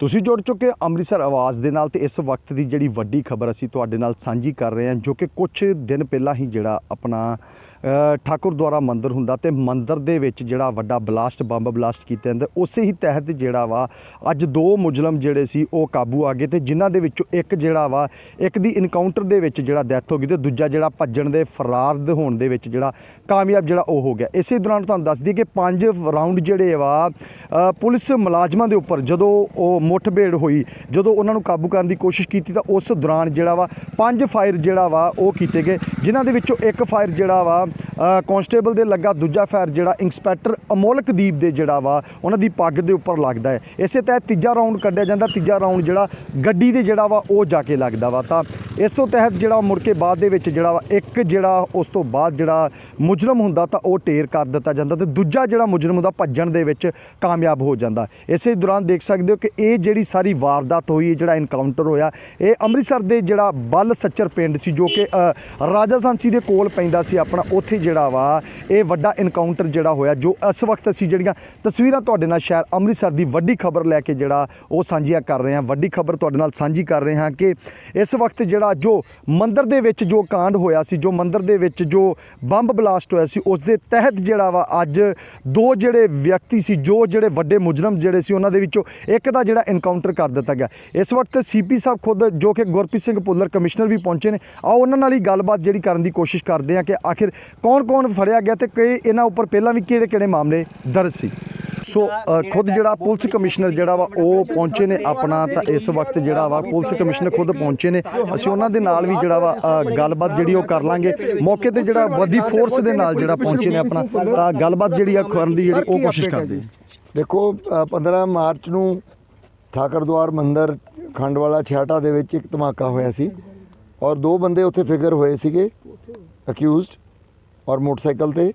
ਤੁਸੀਂ ਜੁੜ ਚੁੱਕੇ ਹੋ ਅੰਮ੍ਰਿਤਸਰ ਆਵਾਜ਼ ਦੇ ਨਾਲ ਤੇ ਇਸ ਵਕਤ ਦੀ ਜਿਹੜੀ ਵੱਡੀ ਖਬਰ ਅਸੀਂ ਤੁਹਾਡੇ ਨਾਲ ਸਾਂਝੀ ਕਰ ਰਹੇ ਹਾਂ, ਜੋ ਕਿ ਕੁਝ ਦਿਨ ਪਹਿਲਾਂ ਹੀ ਜਿਹੜਾ ਆਪਣਾ ਠਾਕੁਰ ਦੁਆਰਾ ਮੰਦਿਰ ਹੁੰਦਾ ਤੇ ਮੰਦਿਰ ਦੇ ਵਿੱਚ ਜਿਹੜਾ ਵੱਡਾ ਬਲਾਸਟ, ਬੰਬ ਬਲਾਸਟ ਕੀਤਾ ਜਾਂਦਾ, ਉਸੇ ਹੀ ਤਹਿਤ ਜਿਹੜਾ ਵਾ, ਅੱਜ ਦੋ ਮੁਜ਼ਲਮ ਜਿਹੜੇ ਸੀ ਉਹ ਕਾਬੂ ਆ ਗਏ ਤੇ ਜਿਨ੍ਹਾਂ ਦੇ ਵਿੱਚੋਂ ਇੱਕ ਜਿਹੜਾ ਵਾ, ਇੱਕ ਦੀ ਇਨਕਾਊਂਟਰ ਦੇ ਵਿੱਚ ਜਿਹੜਾ ਡੈਥ ਹੋ ਗਈ ਤੇ ਦੂਜਾ ਜਿਹੜਾ ਭੱਜਣ ਦੇ ਫਰਾਰ ਦੇ ਹੋਣ ਦੇ ਵਿੱਚ ਜਿਹੜਾ ਕਾਮਯਾਬ ਜਿਹੜਾ ਉਹ ਹੋ ਗਿਆ। ਇਸੇ ਦੌਰਾਨ ਤੁਹਾਨੂੰ ਦੱਸ ਦਈਏ ਕਿ ਪੰਜ ਰਾਉਂਡ ਜਿਹੜੇ ਵਾ ਪੁਲਿਸ ਮੁਲਾਜ਼ਮਾਂ ਦੇ ਉੱਪਰ ਜਦੋਂ ਉਹ ਮੁੱਠਭੇੜ ਹੋਈ, ਜਦੋਂ ਉਹਨਾਂ ਨੂੰ ਕਾਬੂ ਕਰਨ ਦੀ ਕੋਸ਼ਿਸ਼ ਕੀਤੀ ਤਾਂ ਉਸ ਦੌਰਾਨ ਜਿਹੜਾ ਵਾ ਪੰਜ ਫਾਇਰ ਜਿਹੜਾ ਵਾ ਉਹ ਕੀਤੇ ਗਏ, ਜਿਨ੍ਹਾਂ ਦੇ ਵਿੱਚੋਂ ਇੱਕ ਫਾਇਰ ਜਿਹੜਾ ਵਾ ਕਾਂਸਟੇਬਲ ਦੇ ਲੱਗਾ ਦੂਜਾ ਫਾਇਰ ਜਿਹੜਾ ਇੰਸਪੈਕਟਰ ਅਮੋਲਕਦੀਪ ਦੇ ਜਿਹੜਾ ਵਾ, ਉਹਨਾਂ ਦੀ ਪੱਗ ਦੇ ਉੱਪਰ ਲੱਗਦਾ ਹੈ। ਇਸੇ ਤਹਿਤ ਤੀਜਾ ਰਾਉਂਡ ਕੱਢਿਆ ਜਾਂਦਾ, ਤੀਜਾ ਰਾਉਂਡ ਜਿਹੜਾ ਗੱਡੀ ਦੇ ਜਿਹੜਾ ਵਾ, ਉਹ ਜਾ ਕੇ ਲੱਗਦਾ ਵਾ। ਤਾਂ ਇਸ ਤੋਂ ਤਹਿਤ ਜਿਹੜਾ ਮੁੜ ਕੇ ਬਾਅਦ ਦੇ ਵਿੱਚ ਜਿਹੜਾ ਵਾ, ਇੱਕ ਜਿਹੜਾ ਉਸ ਤੋਂ ਬਾਅਦ ਜਿਹੜਾ ਮੁਜਰਮ ਹੁੰਦਾ ਤਾਂ ਉਹ ਢੇਰ ਕਰ ਦਿੱਤਾ ਜਾਂਦਾ ਤੇ ਦੂਜਾ ਜਿਹੜਾ ਮੁਜਰਮ ਹੁੰਦਾ ਭੱਜਣ ਦੇ ਵਿੱਚ ਕਾਮਯਾਬ ਹੋ ਜਾਂਦਾ। ਇਸੇ ਦੌਰਾਨ ਦੇਖ ਸਕਦੇ ਹੋ ਕਿ ਇਹ ਜਿਹੜੀ ਸਾਰੀ ਵਾਰਦਾਤ ਹੋਈ ਜਿਹੜਾ ਇਨਕਾਊਂਟਰ ਹੋਇਆ, ਇਹ ਅੰਮ੍ਰਿਤਸਰ ਦੇ ਜਿਹੜਾ ਬੱਲ ਸੱਚਰ ਪਿੰਡ ਸੀ ਜੋ ਕਿ ਰਾਜਾ ਸਾਂਸੀ ਦੇ ਕੋਲ ਪੈਂਦਾ ਸੀ ਆਪਣਾ ਉੱਥੇ ਜਿਹੜਾ ਵਾ, ਇਹ ਵੱਡਾ ਇਨਕਾਊਂਟਰ ਜਿਹੜਾ ਹੋਇਆ, ਜੋ ਇਸ ਵਕਤ ਅਸੀਂ ਜਿਹੜੀਆਂ ਤਸਵੀਰਾਂ ਤੁਹਾਡੇ ਨਾਲ ਸ਼ਹਿਰ ਅੰਮ੍ਰਿਤਸਰ ਦੀ ਵੱਡੀ ਖਬਰ ਲੈ ਕੇ ਜਿਹੜਾ ਉਹ ਸਾਂਝੀਆਂ ਕਰ ਰਹੇ ਹਾਂ। ਵੱਡੀ ਖਬਰ ਤੁਹਾਡੇ ਨਾਲ ਸਾਂਝੀ ਕਰ ਰਹੇ ਹਾਂ ਕਿ ਇਸ ਵਕਤ ਜਿਹੜਾ ਜੋ ਮੰਦਰ ਦੇ ਵਿੱਚ ਜੋ ਕਾਂਡ ਹੋਇਆ ਸੀ, ਜੋ ਮੰਦਰ ਦੇ ਵਿੱਚ ਜੋ ਬੰਬ ਬਲਾਸਟ ਹੋਇਆ ਸੀ ਉਸ ਦੇ ਤਹਿਤ ਜਿਹੜਾ ਵਾ ਅੱਜ ਦੋ ਜਿਹੜੇ ਵਿਅਕਤੀ ਸੀ, ਜੋ ਜਿਹੜੇ ਵੱਡੇ ਮੁਜਰਮ ਜਿਹੜੇ ਸੀ, ਉਹਨਾਂ ਦੇ ਵਿੱਚੋਂ ਇੱਕ ਦਾ ਜਿਹੜਾ ਇਨਕਾਊਂਟਰ ਕਰ ਦਿੱਤਾ ਗਿਆ। ਇਸ ਵਕਤ ਸੀਪੀ ਸਾਹਿਬ ਖੁਦ ਜੋ ਕਿ ਗੁਰਪ੍ਰੀਤ ਸਿੰਘ ਭੁੱਲਰ ਕਮਿਸ਼ਨਰ ਵੀ ਪਹੁੰਚੇ ਨੇ। ਆਓ ਉਹਨਾਂ ਨਾਲ ਹੀ ਗੱਲਬਾਤ ਜਿਹੜੀ ਕਰਨ ਦੀ ਕੋਸ਼ਿਸ਼ ਕਰਦੇ ਹਾਂ ਕਿ ਆਖਿਰ ਕੌਣ-ਕੌਣ ਫੜਿਆ ਗਿਆ ਤੇ ਕਈ ਇਹਨਾਂ ਉੱਪਰ ਪਹਿਲਾਂ ਵੀ ਕਿਹੜੇ-ਕਿਹੜੇ ਮਾਮਲੇ ਦਰਜ ਸੀ? ਸੋ ਖੁਦ ਜਿਹੜਾ ਪੁਲਿਸ ਕਮਿਸ਼ਨਰ ਜਿਹੜਾ ਵਾ ਉਹ ਪਹੁੰਚੇ ਨੇ ਆਪਣਾ ਤਾਂ ਇਸ ਵਕਤ ਜਿਹੜਾ ਵਾ ਪੁਲਿਸ ਕਮਿਸ਼ਨਰ ਖੁਦ ਪਹੁੰਚੇ ਨੇ। ਅਸੀਂ ਉਹਨਾਂ ਦੇ ਨਾਲ ਵੀ ਜਿਹੜਾ ਵਾ ਗੱਲਬਾਤ ਜਿਹੜੀ ਉਹ ਕਰ ਲਾਂਗੇ। ਮੌਕੇ ਤੇ ਜਿਹੜਾ ਵੱਡੀ ਫੋਰਸ ਦੇ ਨਾਲ ਜਿਹੜਾ ਪਹੁੰਚੇ ਨੇ ਆਪਣਾ ਤਾਂ ਗੱਲਬਾਤ ਜਿਹੜੀ ਆ ਕਰਨ ਦੀ ਜਿਹੜੀ ਉਹ ਕੋਸ਼ਿਸ਼ ਕਰਦੇ ਦੇਖੋ ਅ, 15 ਮਾਰਚ ਨੂੰ ਠਾਕਰਦੁਆਰ ਮੰਦਿਰ ਖੰਡਵਾਲਾ ਛਿਆਟਾ ਦੇ ਵਿੱਚ ਇੱਕ ਧਮਾਕਾ ਹੋਇਆ ਸੀ ਔਰ ਦੋ ਬੰਦੇ ਉੱਥੇ ਫਿਗਰ ਹੋਏ ਸੀਗੇ ਅਕਿਊਜ਼ਡ ਔਰ ਮੋਟਰਸਾਈਕਲ ਤੇ।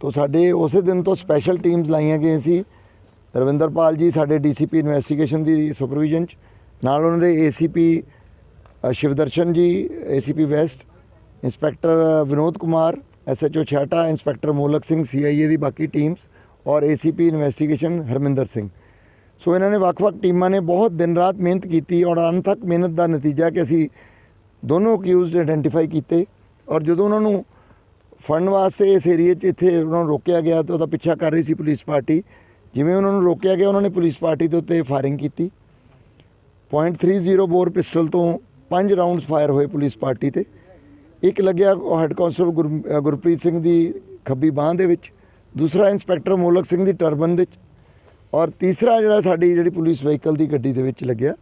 ਤੋਂ ਸਾਡੇ ਉਸੇ ਦਿਨ ਤੋਂ ਸਪੈਸ਼ਲ ਟੀਮਸ ਲਾਈਆਂ ਗਈਆਂ ਸੀ। ਰਵਿੰਦਰਪਾਲ ਜੀ ਸਾਡੇ ਡੀਸੀਪੀ ਇਨਵੈਸਟੀਗੇਸ਼ਨ ਦੀ ਸੁਪਰਵਿਜ਼ਨ ਚ। ਨਾਲ ਉਹਨਾਂ ਦੇ ACP Shivdarshan ji ACP west inspector Vinod Kumar SHO Chhata inspector Molak Singh CIA ਦੀ ਬਾਕੀ ਟੀਮਸ ਔਰ ACP investigation Harminder Singh. So ਇਹਨਾਂ ਨੇ ਵੱਖ-ਵੱਖ ਟੀਮਾਂ ਨੇ ਬਹੁਤ ਦਿਨ ਰਾਤ ਮਿਹਨਤ ਕੀਤੀ ਔਰ ਅੰਤ ਮਿਹਨਤ ਦਾ ਨਤੀਜਾ ਕਿ ਅਸੀਂ ਦੋਨੋਂ ਅਕਿਊਜ਼ਡ ਆਇਡੈਂਟੀਫਾਈ ਕੀਤੇ। ਔਰ ਜਦੋਂ ਉਹਨਾਂ ਨੂੰ ਫੜਨ ਵਾਸਤੇ ਇਸ ਏਰੀਏ 'ਚ ਇੱਥੇ ਉਹਨਾਂ ਨੂੰ ਰੋਕਿਆ ਗਿਆ ਤੇ ਉਹਦਾ ਪਿੱਛਾ ਕਰ ਰਹੀ ਸੀ ਪੁਲਿਸ ਪਾਰਟੀ। ਜਿਵੇਂ ਉਹਨਾਂ ਨੂੰ ਰੋਕਿਆ ਗਿਆ, ਉਹਨਾਂ ਨੇ ਪੁਲਿਸ ਪਾਰਟੀ ਦੇ ਉੱਤੇ ਫਾਇਰਿੰਗ ਕੀਤੀ .30 ਬੋਰ ਪਿਸਟਲ ਤੋਂ ਪੰਜ ਰਾਉਂਡਸ ਫਾਇਰ ਹੋਏ ਪੁਲਿਸ ਪਾਰਟੀ ਤੇ। ਇੱਕ ਲੱਗਿਆ ਹੈਡ ਕਾਂਸਟੇਬਲ ਗੁਰ- ਗੁਰਪ੍ਰੀਤ ਸਿੰਘ ਦੀ ਖੱਬੀ ਬਾਹ ਦੇ ਵਿੱਚ। ਦੂਸਰਾ ਇੰਸਪੈਕਟਰ ਮੋਲਕ ਸਿੰਘ ਦੀ ਟਰਬਨ ਦੇ ਵਿੱਚ। ਔਰ ਤੀਸਰਾ ਜਿਹੜਾ ਸਾਡੀ ਜਿਹੜੀ ਪੁਲਿਸ ਵਹੀਕਲ ਦੀ ਗੱਡੀ ਦੇ ਵਿੱਚ ਲੱਗਿਆ।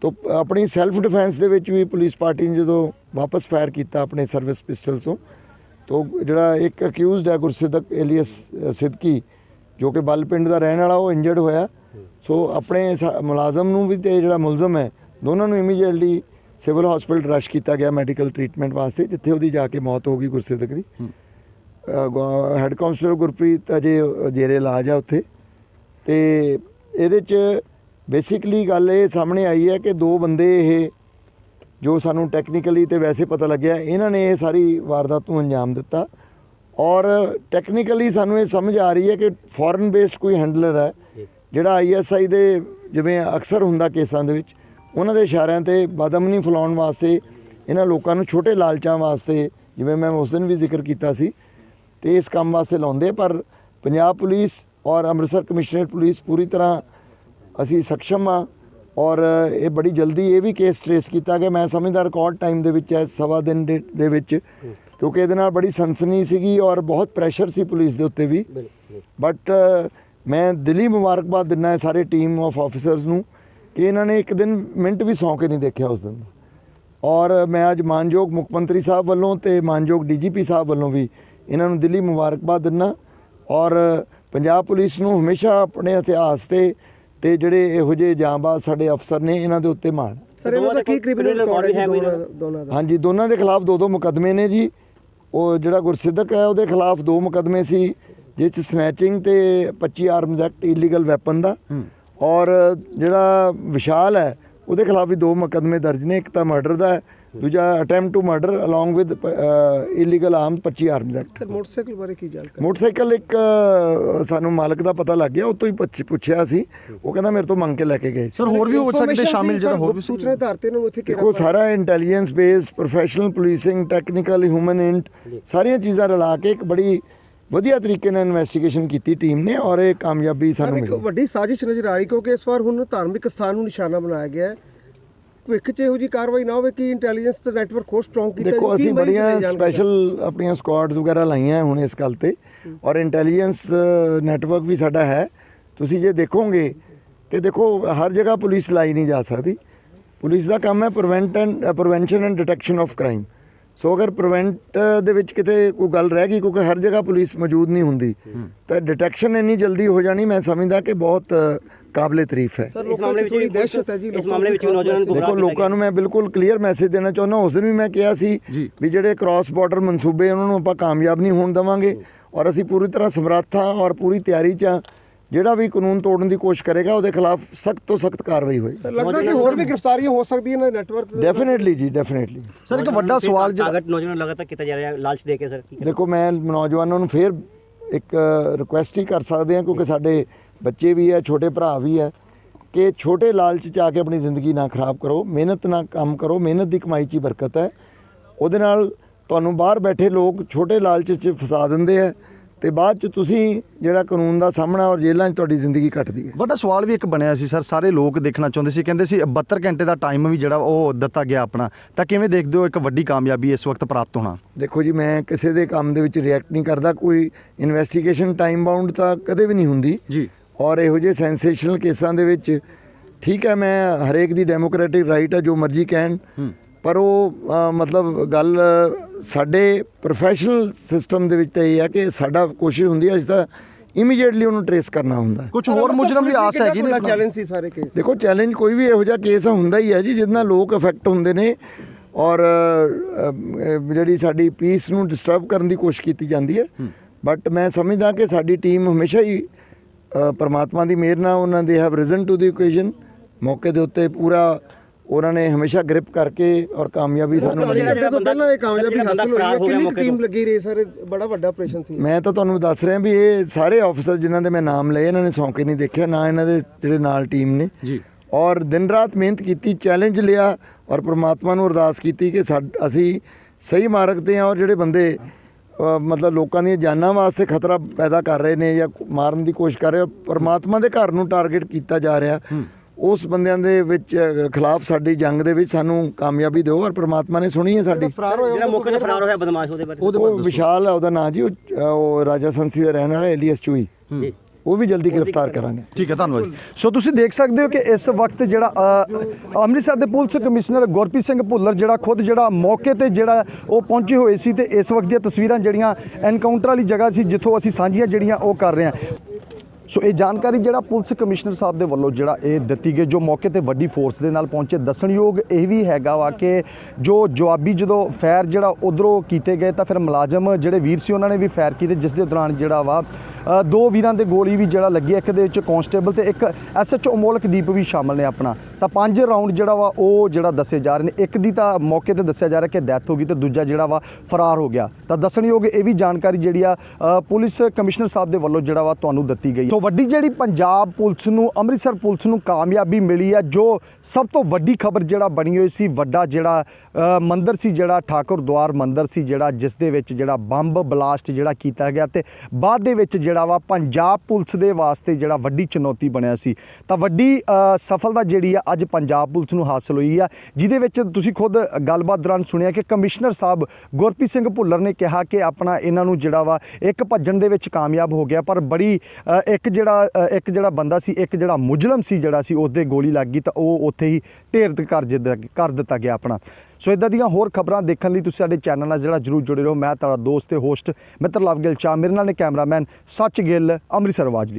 ਤੋ ਆਪਣੀ ਸੈਲਫ ਡਿਫੈਂਸ ਦੇ ਵਿੱਚ ਵੀ ਪੁਲਿਸ ਪਾਰਟੀ ਨੇ ਜਦੋਂ ਵਾਪਸ ਫਾਇਰ ਕੀਤਾ ਆਪਣੇ ਸਰਵਿਸ ਪਿਸਟਲ ਤੋਂ ਤੋ ਜਿਹੜਾ ਇੱਕ ਅਕਿਊਜ਼ਡ ਹੈ ਗੁਰਸਿੱਧਕ ਏਲੀਅਸ ਸਿੱਧਕੀ ਜੋ ਕਿ ਬਲ ਪਿੰਡ ਦਾ ਰਹਿਣ ਵਾਲਾ ਉਹ ਇੰਜਰਡ ਹੋਇਆ। ਸੋ ਆਪਣੇ ਮੁਲਾਜ਼ਮ ਨੂੰ ਵੀ ਤੇ ਜਿਹੜਾ ਮੁਲਜ਼ਮ ਹੈ ਦੋਨਾਂ ਨੂੰ ਇਮੀਡੀਏਟਲੀ ਸਿਵਲ ਹਸਪੀਟਲ ਰਸ਼ ਕੀਤਾ ਗਿਆ ਮੈਡੀਕਲ ਟ੍ਰੀਟਮੈਂਟ ਵਾਸਤੇ ਜਿੱਥੇ ਉਹਦੀ ਜਾ ਕੇ ਮੌਤ ਹੋ ਗਈ ਗੁਰਸਿੱਧਕ ਦੀ। ਹੈਡ ਕਾਂਸਟੇਬਲ ਗੁਰਪ੍ਰੀਤ ਅਜੇ ਜੇਰੇ ਇਲਾਜ ਆ ਉੱਥੇ। ਤੇ ਇਹਦੇ ਚ ਬੇਸਿਕਲੀ ਗੱਲ ਇਹ ਸਾਹਮਣੇ ਆਈ ਹੈ ਕਿ ਦੋ ਬੰਦੇ ਇਹ ਜੋ ਸਾਨੂੰ ਟੈਕਨੀਕਲੀ ਤੇ ਵੈਸੇ ਪਤਾ ਲੱਗਿਆ, ਇਹਨਾਂ ਨੇ ਇਹ ਸਾਰੀ ਵਾਰਦਾਤ ਨੂੰ ਅੰਜਾਮ ਦਿੱਤਾ। ਔਰ ਟੈਕਨੀਕਲੀ ਸਾਨੂੰ ਇਹ ਸਮਝ ਆ ਰਹੀ ਹੈ ਕਿ ਫੋਰਨ ਬੇਸਡ ਕੋਈ ਹੈਂਡਲਰ ਹੈ, ਜਿਹੜਾ ਆਈਐਸਆਈ ਦੇ ਜਿਵੇਂ ਅਕਸਰ ਹੁੰਦਾ ਕੇਸਾਂ ਦੇ ਵਿੱਚ, ਉਹਨਾਂ ਦੇ ਇਸ਼ਾਰਿਆਂ ਤੇ ਬਦਮਨੀ ਫਲਾਉਣ ਵਾਸਤੇ, ਇਹਨਾਂ ਲੋਕਾਂ ਨੂੰ ਛੋਟੇ ਲਾਲਚਾਂ ਵਾਸਤੇ, ਜਿਵੇਂ ਮੈਂ ਉਸ ਦਿਨ ਵੀ ਜ਼ਿਕਰ ਕੀਤਾ ਸੀ, ਤੇ ਇਸ ਕੰਮ ਵਾਸਤੇ ਲਾਉਂਦੇ ਪਰ ਪੰਜਾਬ ਪੁਲਿਸ ਔਰ ਅੰਮ੍ਰਿਤਸਰ ਕਮਿਸ਼ਨਰੇਟ ਪੁਲਿਸ ਪੂਰੀ ਤਰ੍ਹਾਂ ਅਸੀਂ ਸક્ષਮ ਆ ਔਰ ਇਹ ਬੜੀ ਜਲਦੀ ਇਹ ਵੀ ਕੇਸ ਟ੍ਰੇਸ ਕੀਤਾ ਗਿਆ ਮੈਂ ਸਮਝਦਾ ਰਿਕਾਰਡ ਟਾਈਮ ਦੇ ਵਿੱਚ ਹੈ ਸਵਾ ਦਿਨ ਦੇ ਵਿੱਚ। ਕਿਉਂਕਿ ਇਹਦੇ ਨਾਲ ਬੜੀ ਸਨਸਨੀ ਸੀਗੀ ਔਰ ਬਹੁਤ ਪ੍ਰੈਸ਼ਰ ਸੀ ਪੁਲਿਸ ਦੇ ਉੱਤੇ ਵੀ। ਬਟ ਮੈਂ ਦਿਲੀ ਮੁਬਾਰਕਬਾਦ ਦਿੰਦਾ ਹੈ ਸਾਰੇ ਟੀਮ ਆਫ ਆਫੀਸਰਸ ਨੂੰ ਕਿ ਇਹਨਾਂ ਨੇ ਇੱਕ ਦਿਨ ਮਿੰਟ ਵੀ ਸੌਂ ਕੇ ਨਹੀਂ ਦੇਖਿਆ ਉਸ ਦਿਨ ਔਰ ਮੈਂ ਅੱਜ ਮਾਨਯੋਗ ਮੁੱਖ ਮੰਤਰੀ ਸਾਹਿਬ ਵੱਲੋਂ ਤੇ ਮਾਨਯੋਗ ਡੀਜੀਪੀ ਸਾਹਿਬ ਵੱਲੋਂ ਵੀ ਇਹਨਾਂ ਨੂੰ ਦਿੱਲੀ ਮੁਬਾਰਕਬਾਦ ਦਿੰਦਾ ਔਰ ਪੰਜਾਬ ਪੁਲਿਸ ਨੂੰ ਹਮੇਸ਼ਾ ਆਪਣੇ ਇਤਿਹਾਸ ਤੇ ਤੇ ਜਿਹੜੇ ਇਹੋ ਜਿਹੇ ਜਾਂਬਾਜ਼ ਸਾਡੇ ਅਫਸਰ ਨੇ ਇਹਨਾਂ ਦੇ ਉੱਤੇ ਮਾਣ। ਸਰ ਇਹਨਾਂ ਦਾ ਕੀ ਕ੍ਰਿਮੀਨਲ ਰਿਕਾਰਡ ਹੈ ਦੋਨਾਂ ਦਾ? ਹਾਂਜੀ ਦੋਨਾਂ ਦੇ ਖਿਲਾਫ ਦੋ ਦੋ ਮੁਕੱਦਮੇ ਨੇ ਜੀ। ਉਹ ਜਿਹੜਾ ਗੁਰਸਿੱਧਕ ਹੈ ਉਹਦੇ ਖਿਲਾਫ ਦੋ ਮੁਕੱਦਮੇ ਸੀ ਜਿਸ ਚ ਸਨੈਚਿੰਗ ਤੇ 25 ਆਰਮਸ ਐਕਟ ਇਲੀਗਲ ਵੈਪਨ ਦਾ। ਔਰ ਜਿਹੜਾ ਵਿਸ਼ਾਲ ਹੈ ਉਹਦੇ ਖਿਲਾਫ ਵੀ ਦੋ ਮੁਕੱਦਮੇ ਦਰਜ ਨੇ ਇੱਕ ਤਾਂ ਮਰਡਰ ਦਾ ਹੈ ਦੂਜਾ attempt to murder along with illegal arm 25 arms act sir motorcycle ਬਾਰੇ ਕੀ ਜਾਣਕਾਰੀ? ਮੋਟਰਸਾਈਕਲ ਇੱਕ ਸਾਨੂੰ ਮਾਲਕ ਦਾ ਪਤਾ ਲੱਗ ਗਿਆ ਉਹ ਤੋਂ ਹੀ ਪੁੱਛ- ਪੁੱਛਿਆ ਸੀ। ਉਹ ਕਹਿੰਦਾ ਮੇਰੇ ਤੋਂ ਮੰਗ ਕੇ ਲੈ ਕੇ ਗਏ। ਸਰ ਹੋਰ ਵੀ ਹੋ ਸਕਦੇ ਸ਼ਾਮਿਲ ਜਿਹੜਾ ਹੋਰ ਵੀ ਸੂਚਨਾ ਦੇ ਆਧਾਰ ਤੇ ਨੂੰ ਇੱਥੇ ਦੇਖੋ ਸਾਰਾ intelligence based professional policing technical human int ਸਾਰੀਆਂ ਚੀਜ਼ਾਂ ਰਲਾ ਕੇ ਇੱਕ ਬੜੀ ਵਧੀਆ ਤਰੀਕੇ ਨਾਲ ਇਨਵੈਸਟੀਗੇਸ਼ਨ ਕੀਤੀ ਟੀਮ ਨੇ ਔਰ ਇਹ ਕਾਮਯਾਬੀ ਸਾਨੂੰ ਇੱਕ ਮਿਲੀ। ਵੱਡੀ ਸਾਜ਼ਿਸ਼ ਨਜ਼ਰ ਆ ਰਹੀ ਕਿਉਂਕਿ ਇਸ ਵਾਰ ਹੁਣ ਧਾਰਮਿਕ ਸਥਾਨ ਨੂੰ ਨਿਸ਼ਾਨਾ ਬਣਾਇਆ ਗਿਆ ਹੈ। ਭਵਿੱਖ 'ਚ ਇਹੋ ਜੀ ਕਾਰਵਾਈ ਨਾ ਹੋਵੇ ਕਿ ਇੰਟੈਲੀਜੈਂਸ ਦਾ ਨੈਟਵਰਕ ਹੋਰ ਸਟਰੋਂਗ ਕੀਤਾ ਦੇਖੋ। ਅਸੀਂ ਬੜੀਆਂ? ਸਪੈਸ਼ਲ ਆਪਣੀਆਂ ਸਕੁਆਡਸ ਵਗੈਰਾ ਲਾਈਆਂ ਹੁਣ ਇਸ ਗੱਲ ਤੇ ਔਰ ਇੰਟੈਲੀਜੈਂਸ ਨੈਟਵਰਕ ਵੀ ਸਾਡਾ ਹੈ ਤੁਸੀਂ ਜੇ ਦੇਖੋਗੇ ਕਿ ਦੇਖੋ ਹਰ ਜਗ੍ਹਾ ਪੁਲਿਸ ਲਾਈ ਨਹੀਂ ਜਾ ਸਕਦੀ ਪੁਲਿਸ ਦਾ ਕੰਮ ਹੈ prevent and prevention and detection of crime so ਅਗਰ ਪ੍ਰੀਵੈਂਟ ਦੇ ਵਿੱਚ ਕਿਤੇ ਕੋਈ ਗੱਲ ਰਹਿ ਗਈ ਕਿਉਂਕਿ ਹਰ ਜਗ੍ਹਾ ਪੁਲਿਸ ਮੌਜੂਦ ਨਹੀਂ ਹੁੰਦੀ ਤਾਂ ਡਿਟੈਕਸ਼ਨ ਇੰਨੀ ਜਲਦੀ ਹੋ ਜਾਣੀ ਮੈਂ ਸਮਝਦਾ ਕਿ ਬਹੁਤ ਕਾਬਲੇ ਤਾਰੀਫ ਹੈ। ਸਰ ਇਸ ਮਾਮਲੇ ਵਿੱਚ ਥੋੜੀ ਵੀ ਦਹਿਸ਼ਤ ਹੈ ਜੀ ਇਸ ਮਾਮਲੇ ਵਿੱਚ ਵੀ ਨੌਜਵਾਨਾਂ ਨੂੰ ਦੇਖੋ ਲੋਕਾਂ ਨੂੰ ਮੈਂ ਬਿਲਕੁਲ ਕਲੀਅਰ ਮੈਸੇਜ ਦੇਣਾ ਚਾਹੁੰਦਾ। ਉਸ ਦਿਨ ਵੀ ਮੈਂ ਕਿਹਾ ਸੀ। ਵੀ ਜਿਹੜੇ ਕ੍ਰਾਸ ਬਾਰਡਰ ਮਨਸੂਬੇ ਉਹਨਾਂ ਨੂੰ ਆਪਾਂ ਕਾਮਯਾਬ ਨਹੀਂ ਹੋਣ ਦੇਵਾਂਗੇ ਔਰ ਅਸੀਂ ਪੂਰੀ ਤਰ੍ਹਾਂ ਸਮਰੱਥ ਹਾਂ ਔਰ ਪੂਰੀ ਤਿਆਰੀ 'ਚ ਜਿਹੜਾ ਵੀ ਕਾਨੂੰਨ ਤੋੜਨ ਦੀ ਕੋਸ਼ਿਸ਼ ਕਰੇਗਾ ਉਹਦੇ ਖਿਲਾਫ ਸਖਤ ਤੋਂ ਸਖਤ ਕਾਰਵਾਈ ਹੋਏਗੀ। ਲੱਗਦਾ ਕਿ ਹੋਰ ਵੀ ਗ੍ਰਿਫਤਾਰੀਆਂ ਹੋ ਸਕਦੀਆਂ ਨੇ network definitely ji definitely sir ਇੱਕ ਵੱਡਾ ਸਵਾਲ ਜਿਹੜਾ ਟਾਰਗੇਟ ਨੌਜਵਾਨ ਲਗਾਤਾਰ ਕੀਤਾ ਜਾ ਰਿਹਾ ਹੈ ਲਾਲਚ ਦੇ ਕੇ ਸਰ ਦੇਖੋ ਮੈਂ ਨੌਜਵਾਨਾਂ ਨੂੰ ਫੇਰ ਇੱਕ ਰਿਕੁਐਸਟ ਹੀ ਕਰ ਸਕਦੇ ਹਾਂ ਕਿਉਂਕਿ ਸਾਡੇ ਬੱਚੇ ਵੀ ਹੈ ਛੋਟੇ ਭਰਾ ਵੀ ਹੈ ਕਿ ਛੋਟੇ ਲਾਲਚ ਚ ਆ ਕੇ ਆਪਣੀ ਜ਼ਿੰਦਗੀ ਨਾ ਖਰਾਬ ਕਰੋ ਮਿਹਨਤ ਨਾਲ ਕੰਮ ਕਰੋ ਮਿਹਨਤ ਦੀ ਕਮਾਈ 'ਚ ਹੀ ਬਰਕਤ ਹੈ। ਉਹਦੇ ਨਾਲ ਤੁਹਾਨੂੰ ਬਾਹਰ ਬੈਠੇ ਲੋਕ ਛੋਟੇ ਲਾਲਚ 'ਚ ਫਸਾ ਦਿੰਦੇ ਆ ਤੇ ਬਾਅਦ 'ਚ ਤੁਸੀਂ ਜਿਹੜਾ ਕਾਨੂੰਨ ਦਾ ਸਾਹਮਣਾ ਔਰ ਜੇਲ੍ਹਾਂ 'ਚ ਤੁਹਾਡੀ ਜ਼ਿੰਦਗੀ ਕੱਟਦੀ ਹੈ। ਵੱਡਾ ਸਵਾਲ ਵੀ ਇੱਕ ਬਣਿਆ ਸੀ ਸਰ ਸਾਰੇ ਲੋਕ ਦੇਖਣਾ ਚਾਹੁੰਦੇ ਸੀ ਕਹਿੰਦੇ ਸੀ 72 ਘੰਟੇ ਦਾ ਟਾਈਮ ਵੀ ਜਿਹੜਾ ਉਹ ਦਿੱਤਾ ਗਿਆ ਆਪਣਾ ਤਾਂ ਕਿਵੇਂ ਦੇਖਦੇ ਹੋ ਇੱਕ ਵੱਡੀ ਕਾਮਯਾਬੀ ਇਸ ਵਕਤ ਪ੍ਰਾਪਤ ਹੋਣਾ? ਦੇਖੋ ਜੀ ਮੈਂ ਕਿਸੇ ਦੇ ਕੰਮ ਦੇ ਵਿੱਚ ਰਿਐਕਟ ਨਹੀਂ ਕਰਦਾ ਕੋਈ ਇਨਵੈਸਟੀਗੇਸ਼ਨ ਟਾਈਮ ਬਾਉਂਡ ਤਾਂ ਕਦੇ ਵੀ ਨਹੀਂ ਹੁੰਦੀ। ਜੀ। ਔਰ ਇਹੋ ਜਿਹੇ ਸੈਂਸੇਸ਼ਨਲ ਕੇਸਾਂ ਦੇ ਵਿੱਚ ਠੀਕ ਹੈ ਮੈਂ ਹਰੇਕ ਦੀ ਡੈਮੋਕ੍ਰੈਟਿਕ ਰਾਈਟ ਹੈ ਜੋ ਮਰਜ਼ੀ ਕਹਿਣ ਪਰ ਉਹ ਮਤਲਬ ਗੱਲ ਸਾਡੇ ਪ੍ਰੋਫੈਸ਼ਨਲ ਸਿਸਟਮ ਦੇ ਵਿੱਚ ਤਾਂ ਇਹ ਹੈ ਕਿ ਸਾਡਾ ਕੋਸ਼ਿਸ਼ ਹੁੰਦੀ ਹੈ ਅਸੀਂ ਤਾਂ ਇਮੀਡੀਏਟਲੀ ਉਹਨੂੰ ਟਰੇਸ ਕਰਨਾ ਹੁੰਦਾ। ਹੈ। ਕੁਝ ਹੋਰ ਮੁਜਰਮ ਦੀ ਆਸ ਹੈਗੀ ਨੇ ਚੈਲੰਜ ਸੀ ਸਾਰੇ ਕੇਸ ਦੇਖੋ ਚੈਲੰਜ ਕੋਈ ਵੀ ਇਹੋ ਜਿਹਾ ਕੇਸ ਹੁੰਦਾ ਹੀ ਹੈ ਜੀ ਜਿਹਦੇ ਨਾਲ ਲੋਕ ਇਫੈਕਟ ਹੁੰਦੇ ਨੇ ਔਰ ਜਿਹੜੀ ਸਾਡੀ ਪੀਸ ਨੂੰ ਡਿਸਟਰਬ ਕਰਨ ਦੀ ਕੋਸ਼ਿਸ਼ ਕੀਤੀ ਜਾਂਦੀ ਹੈ। ਬਟ ਮੈਂ ਸਮਝਦਾ ਕਿ ਸਾਡੀ ਟੀਮ ਹਮੇਸ਼ਾ ਹੀ ਪ੍ਰਮਾਤਮਾ ਦੀ ਮਿਹਰ ਨਾਲ ਉਹਨਾਂ ਦੇ have reason to the occasion ਮੌਕੇ ਦੇ ਉੱਤੇ ਪੂਰਾ ਉਹਨਾਂ ਨੇ ਹਮੇਸ਼ਾ ਗ੍ਰਿਪ ਕਰਕੇ ਔਰ ਕਾਮਯਾਬੀ ਸਾਨੂੰ ਮਿਲੀ। ਹੈ। ਜਿਹੜਾ ਤੋਂ ਪਹਿਲਾਂ ਇਹ ਕਾਮਯਾਬੀ ਬੰਦਾ ਹਾਸਲ ਹੋਈ ਹੈ ਕਿੰਨੀ ਟੀਮ। ਲੱਗੀ ਰਹੀ ਸਰ? ਬੜਾ ਵੱਡਾ ਆਪਰੇਸ਼ਨ ਸੀ। ਮੈਂ ਤਾਂ ਤੁਹਾਨੂੰ ਦੱਸ ਰਿਹਾ ਵੀ ਇਹ ਸਾਰੇ ਆਫੀਸਰ ਜਿਨ੍ਹਾਂ ਦੇ ਮੈਂ ਨਾਮ ਲਏ ਇਹਨਾਂ ਨੇ ਸੌਂਕੇ ਨਹੀਂ ਦੇਖਿਆ ਨਾ ਇਹਨਾਂ ਦੇ ਜਿਹੜੇ ਨਾਲ ਟੀਮ ਨੇ। ਜੀ। ਔਰ ਦਿਨ ਰਾਤ ਮਿਹਨਤ ਕੀਤੀ ਚੈਲੰਜ ਲਿਆ ਔਰ ਪ੍ਰਮਾਤਮਾ ਨੂੰ ਅਰਦਾਸ ਕੀਤੀ ਕਿ ਸਾਡ- ਅਸੀਂ ਸਹੀ ਮਾਰਗ ਤੇ ਹਾਂ ਔਰ ਜਿਹੜੇ ਬੰਦੇ ਮਤਲਬ ਲੋਕਾਂ ਦੀਆਂ ਜਾਨਾਂ ਵਾਸਤੇ ਖਤਰਾ ਪੈਦਾ ਕਰ ਰਹੇ ਨੇ ਜਾਂ ਮਾਰਨ ਦੀ ਕੋਸ਼ਿਸ਼ ਕਰ ਰਹੇ ਪ੍ਰਮਾਤਮਾ ਦੇ ਘਰ ਨੂੰ ਟਾਰਗੇਟ ਕੀਤਾ ਜਾ ਰਿਹਾ। ਉਸ ਬੰਦਿਆਂ ਦੇ ਵਿੱਚ ਖਿਲਾਫ ਸਾਡੀ ਜੰਗ ਦੇ ਵਿੱਚ ਸਾਨੂੰ ਕਾਮਯਾਬੀ ਦਿਓ ਔਰ ਪ੍ਰਮਾਤਮਾ ਨੇ ਸੁਣੀ ਹੈ ਸਾਡੀ। ਜਿਹੜਾ ਤੋਂ ਫਰਾਰ ਹੋਇਆ ਬਦਮਾਸ਼ ਉਹਦੇ ਬਾਰੇ ਉਹ ਵਿਸ਼ਾਲ ਹੈ ਉਹਦਾ ਨਾਂ ਜੀ ਉਹ ਰਾਜਾ ਸੰਸੀ ਦਾ ਰਹਿਣ ਵਾਲਾ ਏਲੀਅਸ ਚੂਈ। ਜੀ ਉਹ ਵੀ ਜਲਦੀ ਗ੍ਰਿਫਤਾਰ ਕਰਾਂਗੇ। ਠੀਕ ਹੈ ਧੰਨਵਾਦ ਜੀ। ਸੋ ਤੁਸੀਂ ਦੇਖ ਸਕਦੇ ਹੋ ਕਿ ਇਸ ਵਕਤ ਜਿਹੜਾ ਅ, ਅੰਮ੍ਰਿਤਸਰ ਦੇ ਪੁਲਿਸ ਕਮਿਸ਼ਨਰ ਗੁਰਪ੍ਰੀਤ ਸਿੰਘ ਭੁੱਲਰ ਜਿਹੜਾ ਖੁਦ ਜਿਹੜਾ ਮੌਕੇ ਤੇ ਜਿਹੜਾ ਉਹ ਪਹੁੰਚੇ ਹੋਏ ਸੀ ਤੇ ਇਸ ਵਕਤ ਦੀਆਂ ਤਸਵੀਰਾਂ ਜਿਹੜੀਆਂ ਐਨਕਾਊਂਟਰ ਵਾਲੀ ਜਗ੍ਹਾ ਸੀ ਜਿੱਥੋਂ ਅਸੀਂ ਸਾਂਝੀਆਂ ਜਿਹੜੀਆਂ ਉਹ ਕਰ ਰਹੇ ਹਾਂ। ਸੋ ਇਹ ਜਾਣਕਾਰੀ ਜਿਹੜਾ ਪੁਲਿਸ ਕਮਿਸ਼ਨਰ ਸਾਹਿਬ ਦੇ ਵੱਲੋਂ ਜਿਹੜਾ ਇਹ ਦਿੱਤੀ ਗਈ, ਜੋ ਮੌਕੇ ਤੇ ਵੱਡੀ ਫੋਰਸ ਦੇ ਨਾਲ ਪਹੁੰਚੇ, ਦੱਸਣਯੋਗ ਇਹ ਵੀ ਹੈਗਾ ਵਾ ਕਿ ਜੋ ਜਵਾਬੀ ਜਦੋਂ ਫੈਰ ਜਿਹੜਾ ਉਧਰੋਂ ਕੀਤੇ ਗਏ, ਤਾਂ ਫਿਰ ਮੁਲਾਜ਼ਮ ਜਿਹੜੇ ਵੀਰ ਸੀ, ਉਹਨਾਂ ਨੇ ਵੀ ਫੈਰ ਕੀਤੇ, ਜਿਸ ਦੇ ਦੌਰਾਨ ਜਿਹੜਾ ਵਾ ਦੋ ਵੀਰਾਂ ਦੇ ਗੋਲੀ ਵੀ ਜਿਹੜਾ ਲੱਗੀ, ਇੱਕ ਦੇ ਵਿੱਚ ਕਾਂਸਟੇਬਲ ਤੇ ਇੱਕ ਐਸਐਚਓ ਅਮੋਲਕ ਦੀਪ ਵੀ ਸ਼ਾਮਲ ਨੇ ਆਪਣਾ। ਤਾਂ ਪੰਜ ਰਾਉਂਡ ਜਿਹੜਾ ਵਾ, ਉਹ ਜਿਹੜਾ ਦੱਸੇ ਜਾ ਰਹੇ ਨੇ। ਇੱਕ ਦੀ ਤਾਂ ਮੌਕੇ ਤੇ ਦੱਸਿਆ ਜਾ ਰਿਹਾ ਕਿ ਡੈਥ ਹੋ ਗਈ ਤੇ ਦੂਜਾ ਜਿਹੜਾ ਵਾ, ਫਰਾਰ ਹੋ ਗਿਆ। ਤਾਂ ਦੱਸਣਯੋਗ ਇਹ ਵੀ ਜਾਣਕਾਰੀ ਜਿਹੜੀ ਆ ਪੁਲਿਸ ਕਮਿਸ਼ਨਰ ਸਾਹਿਬ ਦੇ ਵੱਲੋਂ ਜਿਹੜਾ ਵਾ, ਤੁਹਾਨੂੰ ਦਿੱਤੀ ਗਈ ਸੋ ਵੱਡੀ ਜਿਹੜੀ ਪੰਜਾਬ ਪੁਲਿਸ ਨੂੰ ਅੰਮ੍ਰਿਤਸਰ ਪੁਲਿਸ ਨੂੰ ਕਾਮਯਾਬੀ ਮਿਲੀ ਆ ਜੋ ਸਭ ਤੋਂ ਵੱਡੀ ਖਬਰ ਜਿਹੜਾ ਬਣੀ ਹੋਈ ਸੀ ਵੱਡਾ ਜਿਹੜਾ ਅ, ਮੰਦਿਰ ਸੀ ਜਿਹੜਾ ਠਾਕੁਰ ਦੁਆਰ ਮੰਦਿਰ ਸੀ ਜਿਹੜਾ ਜਿਸ ਦੇ ਵਿੱਚ ਜਿਹੜਾ ਬੰਬ ਬਲਾਸਟ ਜਿਹੜਾ ਕੀਤਾ ਗਿਆ ਤੇ ਬਾਅਦ ਦੇ ਵਿੱਚ ਜਿਹੜਾ ਵਾ ਪੰਜਾਬ ਪੁਲਿਸ ਦੇ ਵਾਸਤੇ ਜਿਹੜਾ ਵੱਡੀ ਚੁਣੌਤੀ ਬਣਿਆ ਸੀ। ਤਾਂ ਵੱਡੀ ਸਫਲਤਾ ਜਿਹੜੀ ਆ ਅੱਜ ਪੰਜਾਬ ਪੁਲਿਸ ਨੂੰ ਹਾਸਲ ਹੋਈ ਆ ਜਿਹਦੇ ਵਿੱਚ ਤੁਸੀਂ ਖੁਦ ਗੱਲਬਾਤ ਦੌਰਾਨ ਸੁਣਿਆ ਕਿ ਕਮਿਸ਼ਨਰ ਸਾਹਿਬ ਗੁਰਪ੍ਰੀਤ ਸਿੰਘ ਭੁੱਲਰ ਨੇ ਕਿਹਾ ਕਿ ਆਪਣਾ ਇਹਨਾਂ ਨੂੰ ਜਿਹੜਾ ਵਾ ਇੱਕ ਭੱਜਣ ਦੇ ਵਿੱਚ ਕਾਮਯਾਬ ਹੋ ਗਿਆ ਪਰ ਬੜੀ ਇੱਕ ਇੱਕ ਜਿਹੜਾ ਇੱਕ ਜਿਹੜਾ ਬੰਦਾ ਸੀ, ਇੱਕ ਜਿਹੜਾ ਮੁਜਲਮ ਸੀ ਜਿਹੜਾ ਸੀ ਉਸ ਗੋਲੀ ਲੱਗ ਗਈ ਤਾਂ ਉਹ ਉੱਥੇ ਹੀ ਢੇਰ ਕਰ ਕਰ ਦਿੱਤਾ ਗਿਆ ਆਪਣਾ। ਸੋ ਇਦਾਂ ਦੀਆਂ ਹੋਰ ਖਬਰਾਂ ਦੇਖਣ ਲਈ ਤੁਸੀਂ ਸਾਡੇ ਚੈਨਲ ਨਾਲ ਜਿਹੜਾ ਜਰੂਰ ਜੁੜੇ ਰਹੋ। ਮੈਂ ਤੁਹਾਡਾ ਦੋਸਤ ਤੇ ਹੋਸਟ ਮਿੱਤਰ ਲਵ ਗਿੱਲ ਚਾ ਮੇਰੇ ਨਾਲ ਨੇ ਕੈਮਰਾਮੈਨ ਸੱਚ ਗਿੱਲ, ਅੰਮ੍ਰਿਤਸਰ ਆਵਾਜ਼ ਲਈ।